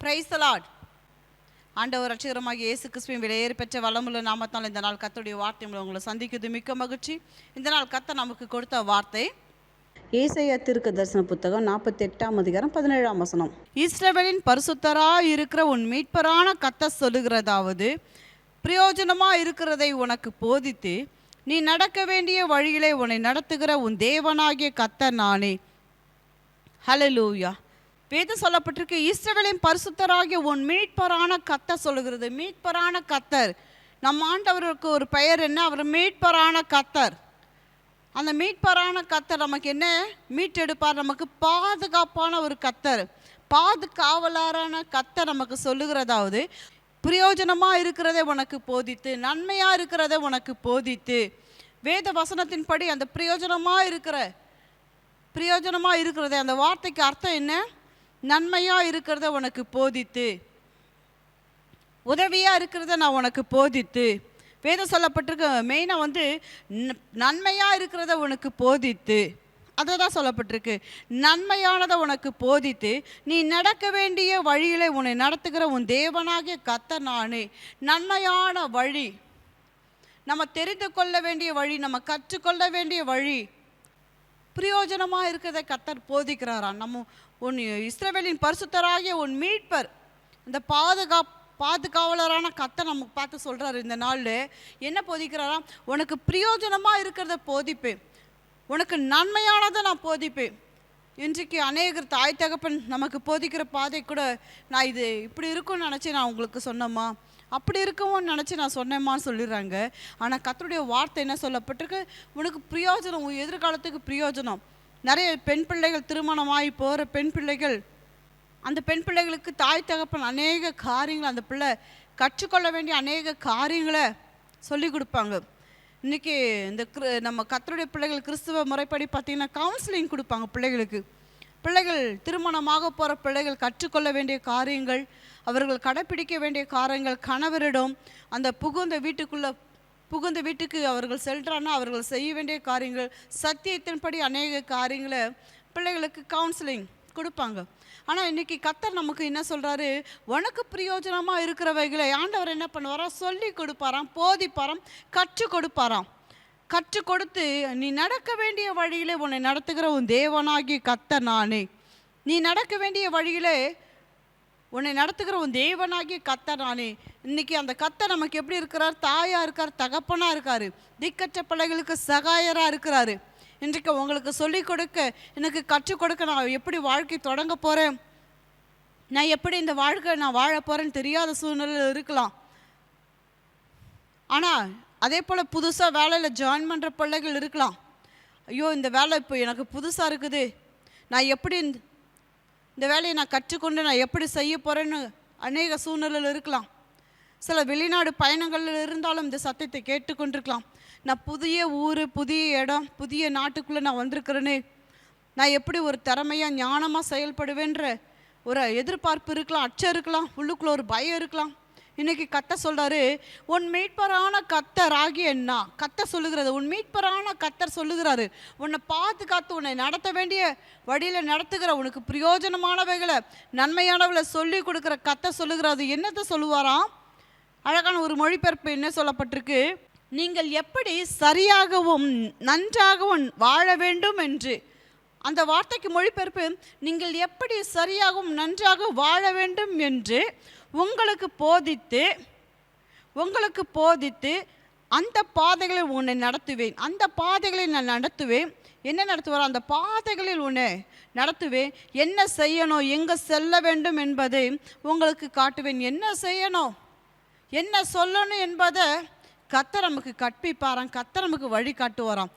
Price Lord ஆண்டவர் ரட்சகரமாக இயேசு கிறிஸ்துவின் விலையேறி பெற்ற வளமுள்ள நாமத்தால் இந்த நாள் கர்த்தருடைய வார்த்தை மூலம் உங்களை சந்திக்குது மிக்க மகிழ்ச்சி. இந்த நாள் கர்த்தர் நமக்கு கொடுத்த வார்த்தை. ஏசையா தீர்க்க தரிசன புத்தகம் நாற்பத்தி எட்டாம் அதிகாரம் பதினேழாம் வசனம். இஸ்ரவேலின் பரிசுத்தராய் இருக்கிற உன் மீட்பரான கத்த சொல்லுகிறதாவது பிரயோஜனமா இருக்கிறதை உனக்கு போதித்து நீ நடக்க வேண்டிய வழியிலே உன்னை நடத்துகிற உன் தேவனாகிய கத்தர் நானே. ஹalleluya வேதம் சொல்லப்பட்டிருக்கு இஸ்ரவேலின் பரிசுத்தராகிய உன் மீட்பரான கத்தர் சொல்லுகிறது. மீட்பரான கத்தர் நம் ஆண்டவருக்கு ஒரு பெயர் என்ன? அவர் மீட்பரான கத்தர் அந்த மீட்பரான கத்தர் நமக்கு என்ன? மீட்டெடுப்பார். நமக்கு பாதுகாப்பான ஒரு கத்தர் பாதுகாவலரான கத்தர் நமக்கு சொல்லுகிறதாவது பிரயோஜனமாக இருக்கிறதை உனக்கு போதித்து நன்மையாக இருக்கிறதை உனக்கு போதித்து. வேத வசனத்தின்படி அந்த பிரயோஜனமாக இருக்கிற பிரயோஜனமாக இருக்கிறது அந்த வார்த்தைக்கு அர்த்தம் என்ன? நன்மையாக இருக்கிறத உனக்கு போதித்து உதவியாக இருக்கிறத நான் உனக்கு போதித்து. வேதம் சொல்லப்பட்டிருக்க மெயினாக வந்து நன்மையாக இருக்கிறத உனக்கு போதித்து. அதை தான் சொல்லப்பட்டிருக்கு. நன்மையானதை உனக்கு போதித்து நீ நடக்க வேண்டிய வழியில் உன்னை நடத்துகிற உன் தேவனாகிய கத்த நானே. நன்மையான வழி நம்ம தெரிந்து கொள்ள வேண்டிய வழி நம்ம கற்றுக்கொள்ள வேண்டிய வழி பிரயோஜனமாக இருக்கிறதை கத்தர் போதிக்கிறாராம் நம்ம உன் இஸ்ரவேலின் பரிசுத்தராகிய உன் மீட்பர். இந்த பாதுகாப் பாதுகாவலரான கத்தை நமக்கு பார்த்து சொல்கிறாரு இந்த நாளில். என்ன போதிக்கிறாராம்? உனக்கு பிரயோஜனமாக இருக்கிறத போதிப்பேன். உனக்கு நன்மையானதை நான் போதிப்பேன். இன்றைக்கு அநேகர் தாய் தகப்பன் நமக்கு போதிக்கிற பாதை கூட நான் இது இப்படி இருக்கும்னு நினச்சி நான் உங்களுக்கு சொன்னேம்மா. அப்படி இருக்கவும் நினச்சி நான் சொன்னேம்மான்னு சொல்லிடுறாங்க. ஆனால் கத்தருடைய வார்த்தை என்ன சொல்லப்பட்டிருக்கு? உனக்கு பிரயோஜனம் உன் எதிர்காலத்துக்கு பிரயோஜனம். நிறைய பெண் பிள்ளைகள் திருமணமாகி போகிற பெண் பிள்ளைகள் அந்த பெண் பிள்ளைகளுக்கு தாய் தகப்பன் அநேக காரியங்களை அந்த பிள்ளை கற்றுக்கொள்ள வேண்டிய அநேக காரியங்களை சொல்லி கொடுப்பாங்க. இன்றைக்கி இந்த கிரு நம்ம கத்தருடைய பிள்ளைகள் கிறிஸ்துவ முறைப்படி பார்த்திங்கன்னா கவுன்சிலிங் கொடுப்பாங்க பிள்ளைகளுக்கு. பிள்ளைகள் திருமணமாக போகிற பிள்ளைகள் கற்றுக்கொள்ள வேண்டிய காரியங்கள் அவர்கள் கடைப்பிடிக்க வேண்டிய காரியங்கள் கணவரிடம் அந்த புகுந்த வீட்டுக்குள்ளே புகுந்த வீட்டுக்கு அவர்கள் செல்றான்னா அவர்கள் செய்ய வேண்டிய காரியங்கள் சத்தியத்தின்படி அநேக காரியங்களை பிள்ளைகளுக்கு கவுன்சிலிங் கொடுப்பாங்க. ஆனால் இன்னைக்கு கத்தர் நமக்கு என்ன சொல்கிறாரு உனக்கு பிரயோஜனமாக இருக்கிறவைகளை ஆண்டவர் என்ன பண்ணுவாராம் சொல்லி கொடுப்பாராம் போதிப்பாராம் கற்றுக் கொடுப்பாராம். கற்றுக் கொடுத்து நீ நடக்க வேண்டிய வழியிலே உன்னை நடத்துகிற உன் தேவனாகி கத்தர் நானே. நீ நடக்க வேண்டிய வழியிலே உன்னை நடத்துகிற உன் தேவனாகிய கத்தர் நானே. இன்னைக்கு அந்த கத்தர் நமக்கு எப்படி இருக்கிறார்? தாயாக இருக்கார் தகப்பனாக இருக்கார். திக்கற்ற பிள்ளைகளுக்கு சகாயராக இருக்கிறாரு. இன்றைக்கு உங்களுக்கு சொல்லிக் கொடுக்க எனக்கு கற்றுக் கொடுக்க நான் எப்படி வாழ்க்கை தொடங்க போகிறேன் நான் எப்படி இந்த வாழ்க்கை நான் வாழ போகிறேன்னு தெரியாத சூழ்நிலையில் இருக்கலாம். ஆனால் அதே போல் புதுசாக வேலையில் ஜாயின் பண்ணுற பிள்ளைகள் இருக்கலாம். ஐயோ இந்த வேலை இப்போ எனக்கு புதுசாக இருக்குது. நான் எப்படி இந்த- வேலையை நான் கற்றுக்கொண்டு நான் எப்படி செய்ய போகிறேன்னு அநேக சூழ்நிலையில் இருக்கலாம். சில வெளிநாடு பயணங்களில் இருந்தாலும் இந்த சத்தியத்தை கேட்டுக்கொண்டிருக்கலாம். நான் புதிய ஊர் புதிய இடம் புதிய நாட்டுக்குள்ளே நான் வந்திருக்கிறேனே. நான் எப்படி ஒரு திறமையாக ஞானமாக செயல்படுவேன்ற ஒரு எதிர்பார்ப்பு இருக்கலாம் அச்சம் இருக்கலாம் உள்ளுக்குள்ளே ஒரு பயம் இருக்கலாம். இன்னைக்கு கத்த சொல்றாரு உன் மீட்பரான கத்தர் ஆகிய என்ன கத்த சொல்லுகிறது உன் மீட்பரான கத்தர் சொல்லுகிறாரு உன்னை பார்த்து காத்து உன்னை நடத்த வேண்டிய வழியில நடத்துகிற உனக்கு பிரயோஜனமானவைகளை நன்மையானவளை சொல்லி கொடுக்குற கத்த சொல்லுகிறாரு. என்னத்தை சொல்லுவாராம்? அழகான ஒரு மொழிபெயர்ப்பு என்ன சொல்லப்பட்டிருக்கு? நீங்கள் எப்படி சரியாகவும் நன்றாகவும் வாழ வேண்டும் என்று. அந்த வார்த்தைக்கு மொழிபெயர்ப்பு நீங்கள் எப்படி சரியாகவும் நன்றாக வாழ வேண்டும் என்று உங்களுக்கு போதித்து உங்களுக்கு போதித்து அந்த பாதைகளில் உன்னை நடத்துவேன். அந்த பாதைகளில் நான் நடத்துவேன். என்ன நடத்துவார்? அந்த பாதைகளில் உன்னை நடத்துவேன். என்ன செய்யணும்? எங்கே செல்ல வேண்டும் என்பதை உங்களுக்கு காட்டுவேன். என்ன செய்யணும்? என்ன சொல்லணும் என்பதை கத்தரமுக்கு நமக்கு கற்பிப்பாராம். கத்தர் நமக்கு வழி காட்டுவாராம்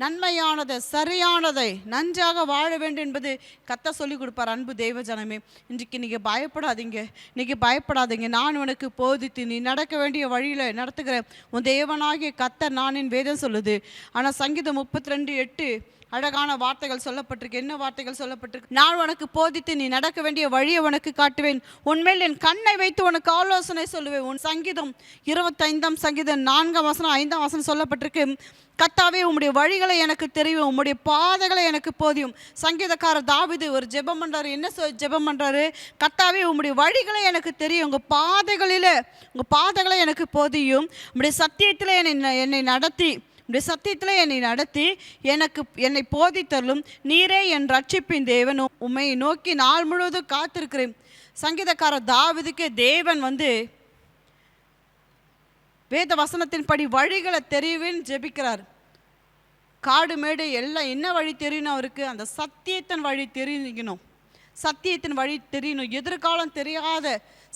நன்மையானதை சரியானதை நன்றாக வாழ வேண்டும் என்பது கத்த சொல்லிக் கொடுப்பார். அன்பு தெய்வ ஜனமே இன்றைக்கு நீங்கள் பயப்படாதீங்க. இன்றைக்கி பயப்படாதீங்க. நான் உனக்கு போதித்து நீ நடக்க வேண்டிய வழியில் நடத்துகிற உன் தேவனாகிய கத்த நானின் வேதம் சொல்லுது. ஆனால் சங்கீதம் முப்பத்தி ரெண்டு எட்டு அழகான வார்த்தைகள் சொல்லப்பட்டிருக்கு. என்ன வார்த்தைகள் சொல்லப்பட்டிருக்கு? நான் உனக்கு போதித்து நீ நடக்க வேண்டிய வழியை உனக்கு காட்டுவேன். உன்மேல் என் கண்ணை வைத்து உனக்கு ஆலோசனை சொல்லுவேன். உன் சங்கீதம் இருபத்தைந்தாம் சங்கீதம் நான்காம் வசனம் ஐந்தாம் வசனம் சொல்லப்பட்டிருக்கு. கத்தாவே உம்முடைய வழிகளை எனக்கு தெரியும் உம்முடைய பாதைகளை எனக்கு போதியும். சங்கீதக்காரர் தாவிது ஒரு ஜெபம் பண்ணுறாரு என்ன சொ- ஜெபம் பண்றாரு? கத்தாவே உம்முடைய வழிகளை எனக்கு தெரியும். உங்க பாதைகளில உங்க பாதைகளை எனக்கு போதியும். உம்முடைய சத்தியத்தில் என்னை என்னை நடத்தி உடைய சத்தியத்தில் என்னை நடத்தி எனக்கு என்னை போதித்தருளும். நீரே என் ரட்சிப்பின் தேவன். உம்மை நோக்கி நாள் முழுவதும் காத்திருக்கிறேன். சங்கீதக்காரர் தாவிதுக்கு தேவன் வந்து வேத வசனத்தின்படி வழிகளை தெரியுவேன்னு ஜெபிக்கிறார். காடு மேடு எல்லாம் என்ன வழி தெரியணும் அவருக்கு? அந்த சத்தியத்தின் வழி தெரியணும் சத்தியத்தின் வழி தெரியணும். எதிர்காலம் தெரியாத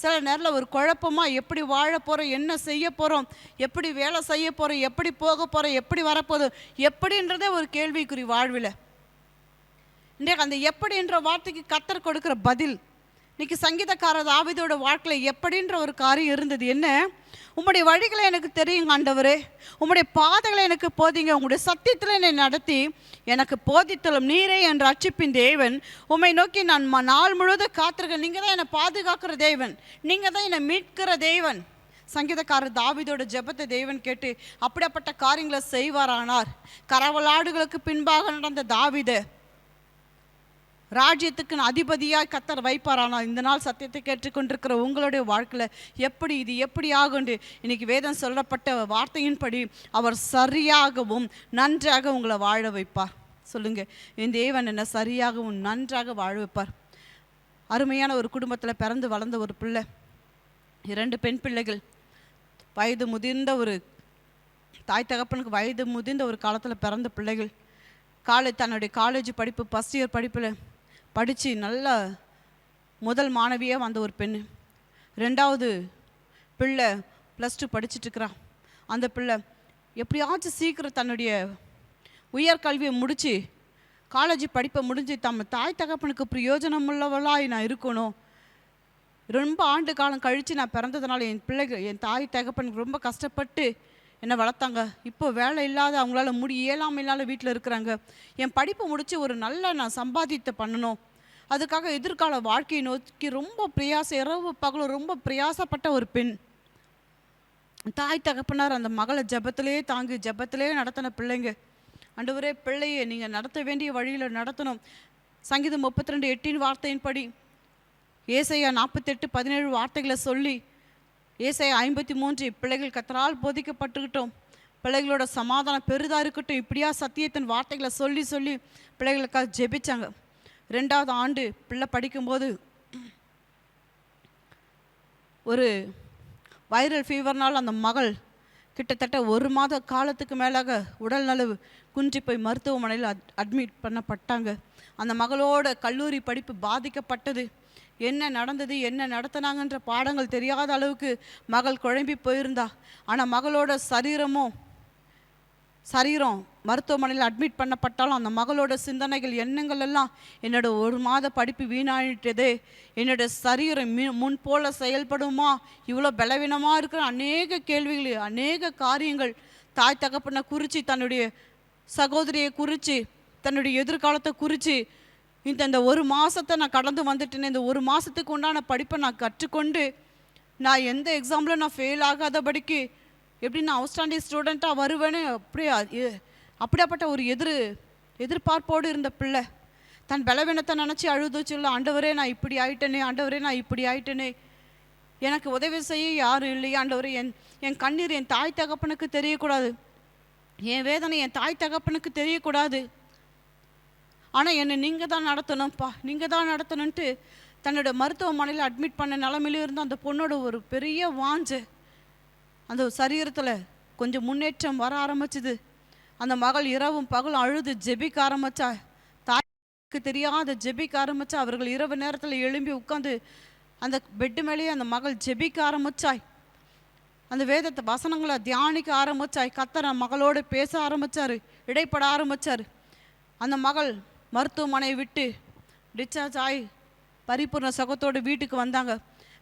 சில நேரத்தில் ஒரு குழப்பமாக எப்படி வாழ போகிறோம் என்ன செய்ய போகிறோம் எப்படி வேலை செய்ய போகிறோம் எப்படி போக போகிறோம் எப்படி வரப்போதும் எப்படின்றதே ஒரு கேள்விக்குறி வாழ்வில். இன்றைக்கு அந்த எப்படின்ற வார்த்தைக்கு கத்தர் கொடுக்குற பதில் இன்னைக்கு சங்கீதக்காரர் ஆவிதோட வாழ்க்கையில் எப்படின்ற ஒரு காரியம் இருந்தது. என்ன? உம்முடைய வழிகளை எனக்கு தெரியுங்க ஆண்டவரே. உம்முடைய பாதைகளை எனக்கு போதிங்க. உங்களுடைய சத்தியத்தில் என்னை நடத்தி எனக்கு போதித்தலும் நீரே என்று அச்சிப்பின் தேவன். உம்மை நோக்கி நான் ம- நாள் முழுவதும் காத்திருக்கேன் நீங்கள் தான் என்னை பாதுகாக்கிற தேவன். நீங்கள் தான் என்னை மீட்கிற தேவன். சங்கீதக்காரர் தாவிதோட ஜெபத்தை தேவன் கேட்டு அப்படிப்பட்ட காரியங்களை செய்வாரானார். கரவலாடுகளுக்கு பின்பாக நடந்த தாவிதை ராஜ்யத்துக்கு அதிபதியாக கத்தர் வைப்பாரானா இந்த நாள் சத்தியத்தை கேட்டுக்கொண்டிருக்கிற உங்களுடைய வாழ்க்கையில் எப்படி இது எப்படி ஆகுண்டு? இன்னைக்கு வேதம் சொல்லப்பட்ட வார்த்தையின்படி அவர் சரியாகவும் நன்றாக உங்களை வாழ வைப்பார். சொல்லுங்க. என் தேவன் என்ன சரியாகவும் நன்றாக வாழ வைப்பார். அருமையான ஒரு குடும்பத்தில் பிறந்து வளர்ந்த ஒரு பிள்ளை. இரண்டு பெண் பிள்ளைகள். வயது முதிர்ந்த ஒரு தாய் தகப்பனுக்கு வயது முதிர்ந்த ஒரு காலத்தில் பிறந்த பிள்ளைகள். காலை தன்னுடைய காலேஜ் படிப்பு ஃபஸ்ட் இயர் படிப்பில் படித்து நல்ல முதல் மாணவியாக வந்த ஒரு பெண் ரெண்டாவது பிள்ளை ப்ளஸ் டூ படிச்சிட்ருக்கிறா அந்த பிள்ளை எப்படியாச்சும் சீக்கிரம் தன்னுடைய உயர்கல்வியை முடித்து காலேஜ் படிப்பை முடிஞ்சு தம் தாய் தகப்பனுக்கு பிரயோஜனமுள்ளவளாய் நான் இருக்கணும். ரொம்ப ஆண்டு காலம் கழித்து நான் பிறந்ததுனால என் பிள்ளைகள் என் தாய் தகப்பனுக்கு ரொம்ப கஷ்டப்பட்டு என்னை வளர்த்தாங்க. இப்போ வேலை இல்லாத அவங்களால முடி இயலாமல் இல்லாத வீட்டில் இருக்கிறாங்க. என் படிப்பை முடித்து ஒரு நல்ல நான் சம்பாதித்த பண்ணணும். அதுக்காக எதிர்கால வாழ்க்கையை நோக்கி ரொம்ப பிரயாசம் இரவு பகலும் ரொம்ப பிரயாசப்பட்ட ஒரு பெண். தாய் தகப்பனார் அந்த மகளை ஜபத்திலே தாங்கி ஜெபத்திலே நடத்தின பிள்ளைங்க. அண்டவரே பிள்ளையை நீங்கள் நடத்த வேண்டிய வழியில் நடத்தணும். சங்கீதம் முப்பத்தி ரெண்டு எட்டின் வார்த்தையின்படி ஏசையா நாற்பத்தெட்டு பதினேழு வார்த்தைகளை சொல்லி ஏசையா ஐம்பத்தி மூன்று பிள்ளைகள் கத்தரால் போதிக்கப்பட்டுக்கிட்டோம். பிள்ளைகளோட சமாதானம் பெரிதாக இருக்கட்டும். இப்படியா சத்தியத்தின் வார்த்தைகளை சொல்லி சொல்லி பிள்ளைகளுக்காக ஜெபிச்சாங்க. ரெண்டாவது ஆண்டு பிள்ளை படிக்கும்போது ஒரு வைரல் ஃபீவர்னால் அந்த மகள் கிட்டத்தட்ட ஒரு மாத காலத்துக்கு மேலாக உடல் நலவு குன்றி போய் மருத்துவமனையில் அட் அட்மிட் பண்ணப்பட்டாங்க. அந்த மகளோட கல்லூரி படிப்பு பாதிக்கப்பட்டது. என்ன நடந்தது என்ன நடத்தினாங்கன்ற பாடங்கள் தெரியாத அளவுக்கு மகள் குழம்பி போயிருந்தா. ஆனால் மகளோட சரீரமும் சரீரம் மருத்துவமனையில் அட்மிட் பண்ணப்பட்டாலும் அந்த மகளோட சிந்தனைகள் எண்ணங்கள் எல்லாம் என்னோட ஒரு மாத படிப்பு வீணாயிட்டதே. என்னோட சரீரம் மீ முன் போல செயல்படுமா? இவ்வளோ பலவீனமாக இருக்கிற அநேக கேள்விகள் அநேக காரியங்கள் தாய் தகப்பனை குறித்து தன்னுடைய சகோதரியை குறித்து தன்னுடைய எதிர்காலத்தை குறித்து இந்த இந்த ஒரு மாதத்தை நான் கடந்து வந்துட்டேன் இந்த ஒரு மாதத்துக்கு உண்டான படிப்பை நான் கற்றுக்கொண்டு நான் எந்த எக்ஸாமில் நான் ஃபெயில் ஆகாதபடிக்கு எப்படி நான் அவுட்ஸ்டாண்டிங் ஸ்டூடெண்ட்டாக வருவேன்னு அப்படியே அப்படியாப்பட்ட ஒரு எதிர் எதிர்பார்ப்போடு இருந்த பிள்ளை. தன் பலவீனத்தை நினச்சி அழுது சொல்ல ஆண்டவரே நான் இப்படி ஆயிட்டேனே ஆண்டவரே நான் இப்படி ஆயிட்டேனே. எனக்கு உதவி செய்ய யாரும் இல்லையா ஆண்டவரே. என் என் கண்ணீர் என் தாய் தகப்பனுக்கு தெரியக்கூடாது. என் வேதனை என் தாய் தகப்பனுக்கு தெரியக்கூடாது. ஆனால் என்னை நீங்கள் தான் நடத்தணும்ப்பா. நீங்கள் தான் நடத்தணுன்ட்டு தன்னோட மருத்துவமனையில் அட்மிட் பண்ண நிலமையிலும் இருந்த அந்த பொண்ணோட ஒரு பெரிய வாஞ்சை. அந்த சரீரத்தில் கொஞ்சம் முன்னேற்றம் வர ஆரம்பிச்சுது. அந்த மகள் இரவும் பகலும் அழுது ஜெபிக்க ஆரம்பித்தா தாய்க்கு தெரியாத ஜெபிக்க ஆரம்பிச்சா அவர்கள் இரவு நேரத்தில் எழும்பி உட்காந்து அந்த பெட்டு மேலேயே அந்த மகள் ஜெபிக்க ஆரம்பிச்சாய். அந்த வேதத்தை வசனங்களை தியானிக்க ஆரம்பிச்சாய். கத்தர மகளோடு பேச ஆரம்பிச்சாரு இடைப்பட ஆரம்பிச்சாரு. அந்த மகள் மருத்துவமனையை விட்டு டிஸ்சார்ஜ் ஆகி பரிபூர்ண சுகத்தோடு வீட்டுக்கு வந்தாங்க.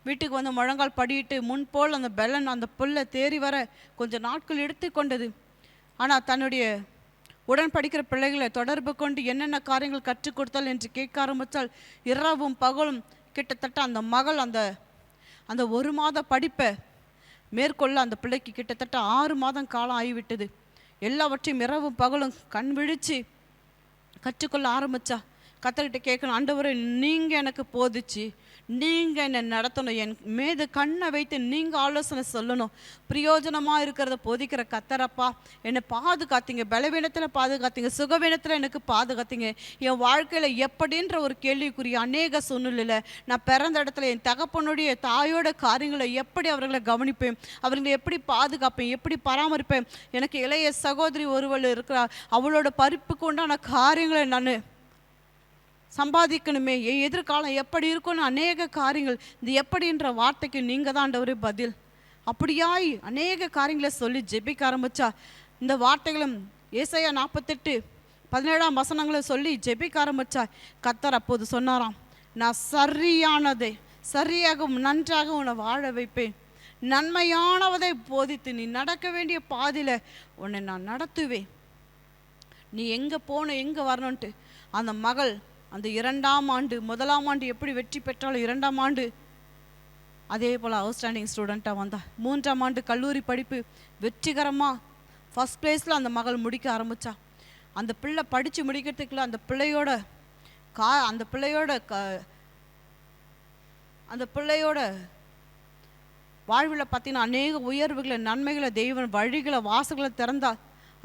வீட்டுக்கு வந்து முழங்கால் படியிட்டு முன்போல் அந்த பெலன் அந்த புல்லை தேறி வர கொஞ்சம் நாட்கள் எடுத்துக்கொண்டது ஆனால் தன்னுடைய உடன் படிக்கிற பிள்ளைகளை தொடர்பு கொண்டு என்னென்ன காரியங்கள் கற்றுக் கொடுத்தால் என்று கேட்க ஆரம்பித்தால் இரவும் பகலும் கிட்டத்தட்ட அந்த மகள் அந்த அந்த ஒரு மாத படிப்பை மேற்கொள்ள அந்த பிள்ளைக்கு கிட்டத்தட்ட ஆறு மாதம் காலம் ஆகிவிட்டது. எல்லாவற்றையும் இரவும் பகலும் கண் விழித்து கற்றுக்கொள்ள ஆரம்பித்தா கத்தர்கிட்ட கேட்கணும் ஆண்டவரை நீங்கள் எனக்கு போதிச்சு நீங்கள் என்னை நடத்தணும். என் மீது கண்ணை வைத்து நீங்கள் ஆலோசனை சொல்லணும். பிரயோஜனமாக இருக்கிறத போதிக்கிற கத்தரப்பா. என்னை பாதுகாத்தீங்க. பலவீனத்தில் பாதுகாத்தீங்க. சுகவீனத்தில் எனக்கு பாதுகாத்தீங்க. என் வாழ்க்கையில் எப்படின்ற ஒரு கேள்விக்குரிய அநேக சூழ்நிலையில் நான் பிறந்த இடத்துல என் தகப்பனுடைய தாயோட காரியங்களை எப்படி அவர்களை கவனிப்பேன்? அவர்களை எப்படி பாதுகாப்பேன்? எப்படி பராமரிப்பேன்? எனக்கு இளைய சகோதரி ஒருவள் இருக்கிறா. அவளோட பறிப்புக்கு உண்டான காரியங்களை நான் சம்பாதிக்கணுமே என் எதிர்காலம் எப்படி இருக்கும்னு அநேக காரியங்கள் இந்த எப்படின்ற வார்த்தைக்கு நீங்கள் தான் ஒரு பதில். அப்படியாய் அநேக காரியங்களை சொல்லி ஜெபிக்க ஆரம்பிச்சா இந்த வார்த்தைகளும் ஏசையா நாற்பத்தெட்டு பதினேழாம் வசனங்களை சொல்லி ஜெபிக்க ஆரம்பிச்சா கத்தர் அப்போது சொன்னாராம் நான் சரியானதை சரியாகவும் நன்றாக உன்னை வாழ வைப்பேன். நன்மையானவதை போதித்து நீ நடக்க வேண்டிய பாதையில் உன்னை நான் நடத்துவேன். நீ எங்கே போன எங்கே வரணுன்ட்டு அந்த மகள் அந்த இரண்டாம் ஆண்டு முதலாம் ஆண்டு எப்படி வெற்றி பெற்றாலும் இரண்டாம் ஆண்டு அதே போல் அவுட்ஸ்டாண்டிங் ஸ்டூடெண்ட்டாக வந்தா. மூன்றாம் ஆண்டு கல்லூரி படிப்பு வெற்றிகரமாக ஃபஸ்ட் ப்ளேஸில் அந்த மகள் முடிக்க ஆரம்பிச்சா. அந்த பிள்ளை படித்து முடிக்கிறதுக்குள்ள அந்த பிள்ளையோட கா அந்த பிள்ளையோட க அந்த பிள்ளையோட வாழ்வில் பார்த்தீங்கன்னா அநேக உயர்வுகளை நன்மைகளை தெய்வம் வழிகளை வாசல்களை திறந்தா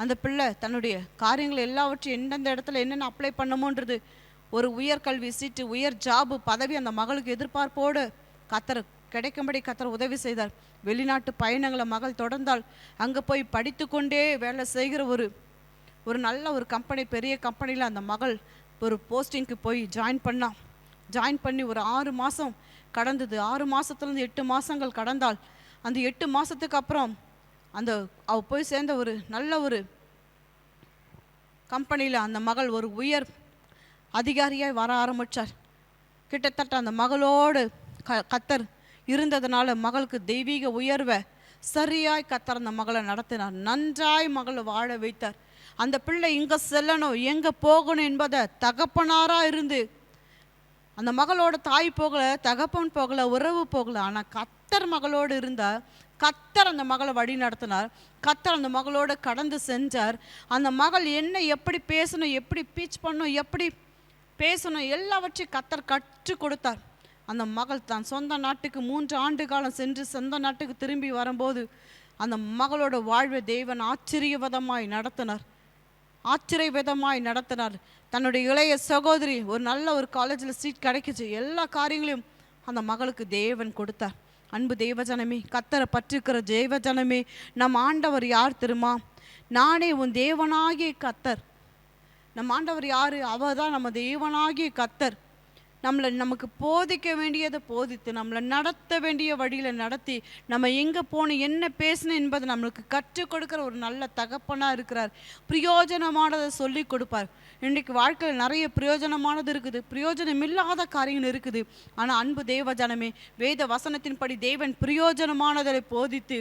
அந்த பிள்ளை தன்னுடைய காரியங்களை எல்லாவற்றையும் எந்தெந்த இடத்துல என்னென்ன அப்ளை பண்ணமோன்றது ஒரு உயர்கல்வி சீட்டு உயர் ஜாபு பதவி அந்த மகளுக்கு எதிர்பார்ப்போடு கத்தர் கிடைக்கும்படி கத்தர் உதவி செய்தார். வெளிநாட்டு பயணங்களை மகள் தொடர்ந்தால் அங்கே போய் படித்து கொண்டே வேலை செய்கிற ஒரு ஒரு நல்ல ஒரு கம்பெனி பெரிய கம்பெனியில் அந்த மகள் ஒரு போஸ்டிங்க்கு போய் ஜாயின் பண்ணான். ஜாயின் பண்ணி ஒரு ஆறு மாதம் கடந்தது. ஆறு மாதத்துலேருந்து எட்டு மாதங்கள் கடந்தால் அந்த எட்டு மாதத்துக்கு அப்புறம் அந்த அவ போய் சேர்ந்த ஒரு நல்ல ஒரு கம்பெனியில் அந்த மகள் ஒரு உயர் அதிகாரியாய் வர ஆரம்பித்தார் கிட்டத்தட்ட அந்த மகளோடு க கத்தர் இருந்ததுனால மகளுக்கு தெய்வீக உயர்வை சரியாய் கத்தர் அந்த மகளை நடத்தினார். நன்றாய் மகளை வாழ வைத்தார். அந்த பிள்ளை இங்கே செல்லணும் எங்கே போகணும் என்பதை தகப்பனாராக இருந்து அந்த மகளோட தாய் போகல தகப்பன் போகல உறவு போகலை ஆனால் கத்தர் மகளோடு இருந்தால் கத்தர் அந்த மகளை வழி நடத்தினார். கத்தர் அந்த மகளோட கடந்து செஞ்சார் அந்த மகள் என்ன எப்படி பேசணும் எப்படி பீச் பண்ணும் எப்படி பேசணும். எல்லாவற்றையும் கத்தர் கற்றுக் கொடுத்தார். அந்த மகள் தான் சொந்த நாட்டுக்கு மூன்று ஆண்டு காலம் சென்று சொந்த நாட்டுக்கு திரும்பி வரும்போது அந்த மகளோட வாழ்வை தேவன் ஆச்சரியவிதமாய் நடத்தினார். ஆச்சரியவிதமாய் நடத்தினார். தன்னுடைய இளைய சகோதரி ஒரு நல்ல ஒரு காலேஜில் சீட் கிடைக்குச்சு. எல்லா காரியங்களையும் அந்த மகளுக்கு தேவன் கொடுத்தார். அன்பு தேவஜனமே கத்தரை பற்றிருக்கிற தேவஜனமே நம் ஆண்டவர் யார் தெரியுமா? நானே உன் தேவனாகிய கத்தர். நம் ஆண்டவர் யார்? அவர் தான் நம்ம தேவனாகிய கத்தர் நம்மளை நமக்கு போதிக்க வேண்டியதை போதித்து நம்மளை நடத்த வேண்டிய வழியில் நடத்தி நம்ம எங்கே போகணும் என்ன பேசணும் என்பதை நம்மளுக்கு கற்றுக் கொடுக்குற ஒரு நல்ல தகப்பனாக இருக்கிறார். பிரயோஜனமானதை சொல்லி கொடுப்பார். இன்றைக்கு வாழ்க்கையில் நிறைய பிரயோஜனமானது இருக்குது. பிரயோஜனம் இல்லாத காரியங்கள் இருக்குது. ஆனால் அன்பு தேவ ஜனமே வேத வசனத்தின்படி தேவன் பிரயோஜனமானதை போதித்து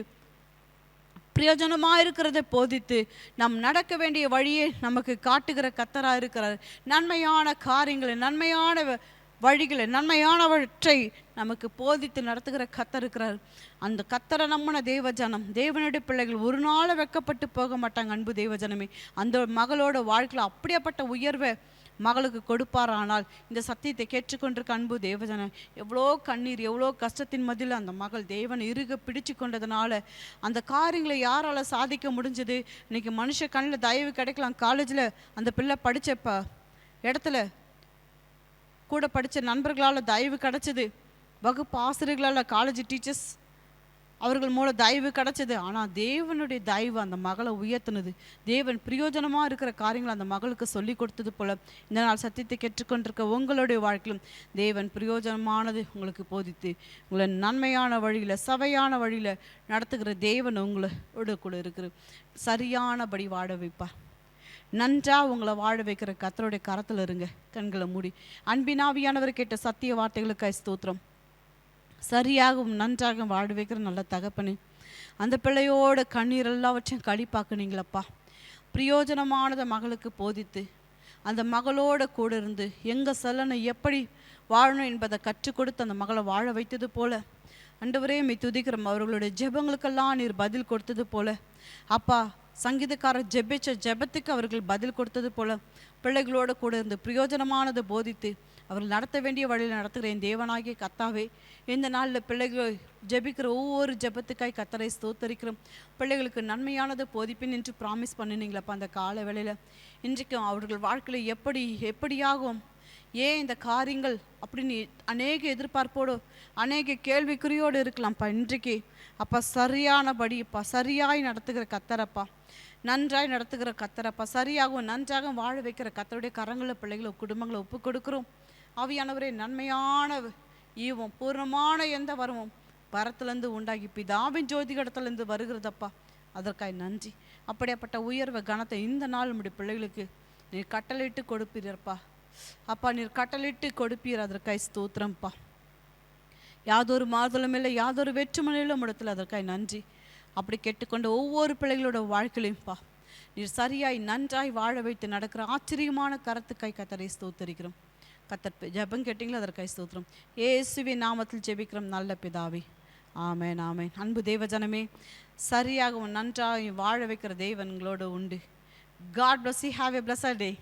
பிரயோஜனமாக இருக்கிறதை போதித்து நாம் நடக்க வேண்டிய வழியை நமக்கு காட்டுகிற கத்தராக இருக்கிறார். நன்மையான காரியங்களை நன்மையான வ- வழிகளை நன்மையானவற்றை நமக்கு போதித்து நடத்துகிற கத்தர் இருக்கிறார். அந்த கத்தரை நம்மன தேவஜனம் தேவனுடைய பிள்ளைகள் ஒரு நாள் வெக்கப்பட்டு போக மாட்டாங்க அன்பு தேவஜனமே. அந்த மகளோட வாழ்க்கையில் அப்படியாப்பட்ட உயர்வை மகளுக்கு கொடுப்பாரானால் இந்த சத்தியத்தை கேட்டுக்கொண்டிருக்க அன்பு தேவஜனம் எவ்வளோ கண்ணீர் எவ்வளோ கஷ்டத்தின் மதியில் அந்த மகள் தேவன் இறுக பிடிச்சு கொண்டதுனால அந்த காரியங்களை யாரால சாதிக்க முடிஞ்சது? இன்னைக்கு மனுஷ கண்ணில் தயவு கிடைக்கலாம். காலேஜில் அந்த பிள்ளை படிச்ச இடத்துல கூட படித்த நண்பர்களால் தயவு கிடைச்சது. வகுப்பு ஆசிரியர்களால் காலேஜ் டீச்சர்ஸ் அவர்கள் மூலம் தயவு கிடைச்சது. ஆனால் தேவனுடைய தயவு அந்த மகளை உயர்த்தினது. தேவன் பிரயோஜனமாக இருக்கிற காரியங்களை அந்த மகளுக்கு சொல்லி கொடுத்தது போல இந்த நாள் சத்தியத்தை கேட்டுக்கொண்டிருக்க உங்களுடைய வாழ்க்கையிலும் தேவன் பிரயோஜனமானது உங்களுக்கு போதித்து உங்களை நன்மையான வழியில் சபையான வழியில் நடத்துகிற தேவன் உங்களோட கூட இருக்கிற சரியானபடி வாழ வைப்பார். நன்றாக உங்களை வாழ வைக்கிற கத்தருடைய கரத்தில் இருங்க கண்களை மூடி. அன்பினாவியானவர் கேட்ட சத்திய வார்த்தைகளுக்காய் ஸ்தோத்திரம். சரியாகவும் நன்றாகவும் வாழ வைக்கிற நல்ல தகப்பனே அந்த பிள்ளையோட கண்ணீர் எல்லாவற்றையும் கழிப்பாக்குனீங்களப்பா பிரயோஜனமானதை மகளுக்கு போதித்து அந்த மகளோட கூட இருந்து எங்கே செல்லணும் எப்படி வாழணும் என்பதை கற்றுக் கொடுத்து அந்த மகளை வாழ வைத்தது போல அண்டவரே மை துதிக்கிறோம். அவர்களுடைய ஜெபங்களுக்கெல்லாம் நீர் பதில் கொடுத்தது போல அப்பா சங்கீதக்காரர் ஜெபிச்ச ஜெபத்துக்கு அவர்கள் பதில் கொடுத்தது போல பிள்ளைகளோட கூட இருந்து பிரயோஜனமானதை போதித்து அவர்கள் நடத்த வேண்டிய வழியில் நடத்துகிற என் தேவனாகிய கத்தாவே இந்த நாளில் பிள்ளைகள் ஜெபிக்கிற ஒவ்வொரு ஜெபத்துக்காய் கத்தரை ஸ்தோத்தரிக்கிறோம். பிள்ளைகளுக்கு நன்மையானது போதிப்பின் என்று ப்ராமிஸ் பண்ணினீங்களப்பா அந்த கால வேளையில். இன்றைக்கும் அவர்கள் வாழ்க்கையில் எப்படி எப்படியாகும் ஏன் இந்த காரியங்கள் அப்படின்னு அநேக எதிர்பார்ப்போடு அநேக கேள்விக்குறியோடு இருக்கலாம்ப்பா. இன்றைக்கு அப்பா சரியானபடி இப்போ சரியாய் நடத்துகிற கத்தரப்பா நன்றாய் நடத்துகிற கத்தரப்பா சரியாகவும் நன்றாக வாழ வைக்கிற கத்தருடைய கரங்களை பிள்ளைகளை குடும்பங்களை ஒப்பு கொடுக்குறோம் ஆவியானவரே நன்மையான ஈவும் பூர்ணமான எந்த வரமும் பரத்துலேருந்து உண்டாகி பிதாவின் ஜோதிகடத்துலேருந்து வருகிறதப்பா. அதற்காய் நன்றி. அப்படியாப்பட்ட உயர்வை கனத்தை இந்த நாள் நம்முடைய பிள்ளைகளுக்கு நீர் கட்டளையிட்டு கொடுப்பீரப்பா. அப்பா நீர் கட்டளையிட்டு கொடுப்பீர். அதற்காய் ஸ்தோத்திரம்ப்பா யாதொரு மாறுதலும் இல்லை யாதொரு வெற்றுமனையிலும் இடத்துல அதற்காய் நன்றி. அப்படி கேட்டுக்கொண்ட ஒவ்வொரு பிள்ளைகளோட வாழ்க்கையிலும்ப்பா நீர் சரியாய் நன்றாய் வாழ வைத்து நடக்கிற ஆச்சரியமான கரத்துக்காய் கத்தரை ஸ்தோத்தரிக்கிறோம். கத்தர் ஜெபம் கேட்டீங்களா? அதற்காய் ஸ்தோத்திரம். ஏசுவின் நாமத்தில் ஜெபிக்கிறோம். நல்ல பிதாவே. ஆமேன் ஆமேன். அன்பு தேவஜனமே சரியாகவும் நன்றாக வாழ வைக்கிற தேவன்களோடு உண்டு. God bless you have a bless day